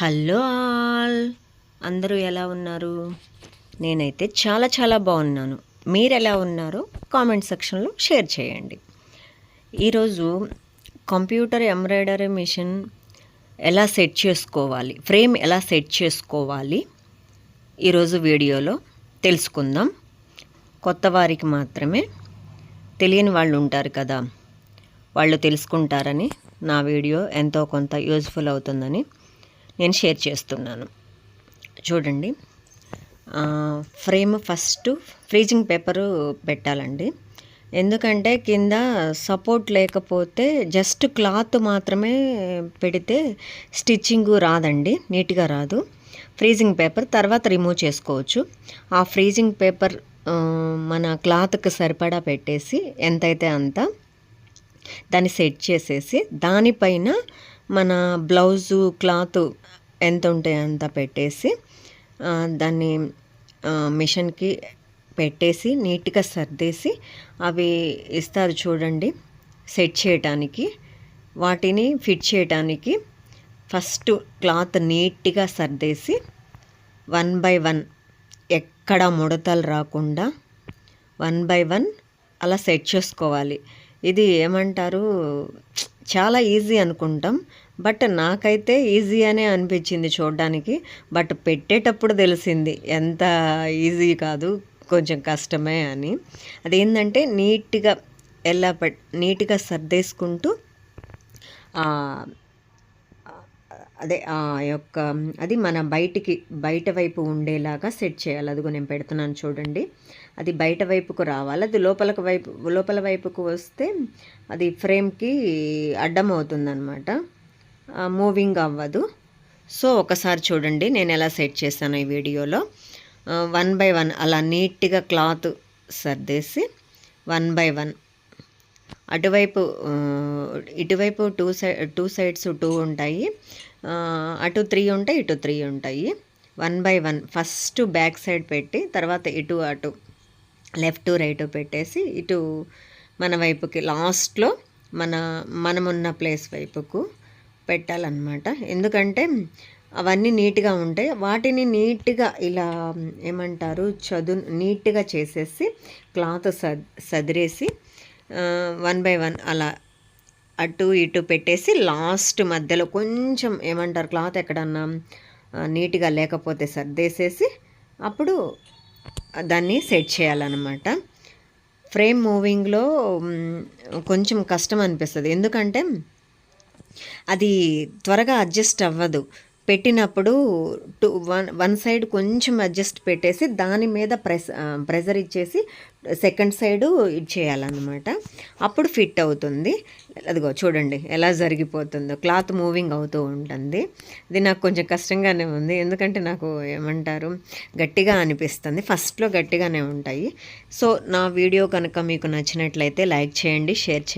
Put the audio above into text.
Hello all. అందరూ ఎలా ఉన్నారు? నేనైతే చాలా చాలా బాగున్నాను. మీరు ఎలా ఉన్నారో కామెంట్ సెక్షన్లో షేర్ చేయండి. ఈరోజు కంప్యూటర్ ఎంబ్రాయిడరీ మిషన్ ఎలా సెట్ చేసుకోవాలి ఫ్రేమ్ ఎలా సెట్ చేసుకోవాలి ఈరోజు వీడియోలో తెలుసుకుందాం. కొత్త వారికి మాత్రమే తెలియని వాళ్ళు ఉంటారు కదా వాళ్ళు తెలుసుకుంటారని నా వీడియో ఎంతో కొంత యూజ్ఫుల్ అవుతుందని నేను షేర్ చేస్తున్నాను. చూడండి. ఫ్రేమ్ ఫస్ట్ ఫ్రీజింగ్ పేపరు పెట్టాలండి. ఎందుకంటే కింద సపోర్ట్ లేకపోతే జస్ట్ క్లాత్ మాత్రమే పెడితే స్టిచ్చింగ్ రాదండి. నీట్గా రాదు. ఫ్రీజింగ్ పేపర్ తర్వాత రిమూవ్ చేసుకోవచ్చు. ఆ ఫ్రీజింగ్ పేపర్ మన క్లాత్కి సరిపడా పెట్టేసి ఎంతైతే అంత దాన్ని సెట్ చేసేసి దానిపైన మన బ్లౌజు క్లాత్ ఎంత ఉంటే అంత పెట్టేసి దాన్ని మిషన్కి పెట్టేసి నీట్గా సర్దేసి అవి ఇస్తారు చూడండి సెట్ చేయటానికి. వాటిని ఫిట్ చేయటానికి ఫస్ట్ క్లాత్ నీట్గా సర్దేసి వన్ బై వన్ ఎక్కడ ముడతలు రాకుండా వన్ బై వన్ అలా సెట్ చేసుకోవాలి. ఇది ఏమంటారు? చాలా ఈజీ అనుకుంటాం. బట్ నాకైతే ఈజీ అనే అనిపించింది చూడడానికి. బట్ పెట్టేటప్పుడు తెలిసింది ఎంత ఈజీ కాదు కొంచెం కష్టమే అని. అదేంటంటే నీట్గా ఎలా పెట్ నీట్గా సర్దేసుకుంటూ అదే ఆ యొక్క అది మన బయటికి బయట వైపు ఉండేలాగా సెట్ చేయాలి. అదిగో నేను పెడుతున్నాను చూడండి. అది బయట వైపుకు రావాలి. అది లోపలకు వైపు లోపల వైపుకు వస్తే అది ఫ్రేమ్కి అడ్డం అవుతుందన్నమాట. మూవింగ్ అవ్వదు. సో ఒకసారి చూడండి. నేను ఎలా సెట్ చేశాను ఈ వీడియోలో. వన్ బై వన్ అలా నీట్గా క్లాత్ సర్దేసి వన్ బై వన్ అటువైపు ఇటువైపు two side two sides two ఉంటాయి. అటు త్రీ ఉంటాయి ఇటు త్రీ ఉంటాయి. One by one first back side పెట్టి తర్వాత ఇటు అటు లెఫ్ట్ రైట్ పెట్టేసి ఇటు మన వైపుకి లాస్ట్లో మన మనమున్న ప్లేస్ వైపుకు పెట్టాలన్నమాట. ఎందుకంటే అవన్నీ నీట్గా ఉంటాయి. వాటిని నీట్గా ఇలా ఏమంటారు చదువు నీట్గా చేసేసి క్లాత్ సద్ సదిరేసి వన్ బై వన్ అలా అటు ఇటు పెట్టేసి లాస్ట్ మధ్యలో కొంచెం ఏమంటారు క్లాత్ ఎక్కడన్నా నీట్గా లేకపోతే సర్దేసేసి అప్పుడు దాన్ని సెట్ చేయాలన్నమాట. ఫ్రేమ్ మూవింగ్లో కొంచెం కష్టం అనిపిస్తుంది. ఎందుకంటే అది త్వరగా అడ్జస్ట్ అవ్వదు. పెట్టినప్పుడు టూ వన్ వన్ సైడ్ కొంచెం అడ్జస్ట్ పెట్టేసి దాని మీద ప్రెస్ ప్రెజర్ ఇచ్చేసి సెకండ్ సైడు ఇది చేయాలన్నమాట. అప్పుడు ఫిట్ అవుతుంది. అదిగో చూడండి ఎలా జరిగిపోతుందో. క్లాత్ మూవింగ్ అవుతూ ఉంటుంది. ఇది నాకు కొంచెం కష్టంగానే ఉంది. ఎందుకంటే నాకు ఏమంటారు గట్టిగా అనిపిస్తుంది. ఫస్ట్లో గట్టిగానే ఉంటాయి. సో నా వీడియో కనుక మీకు నచ్చినట్లయితే లైక్ చేయండి షేర్ చేయండి.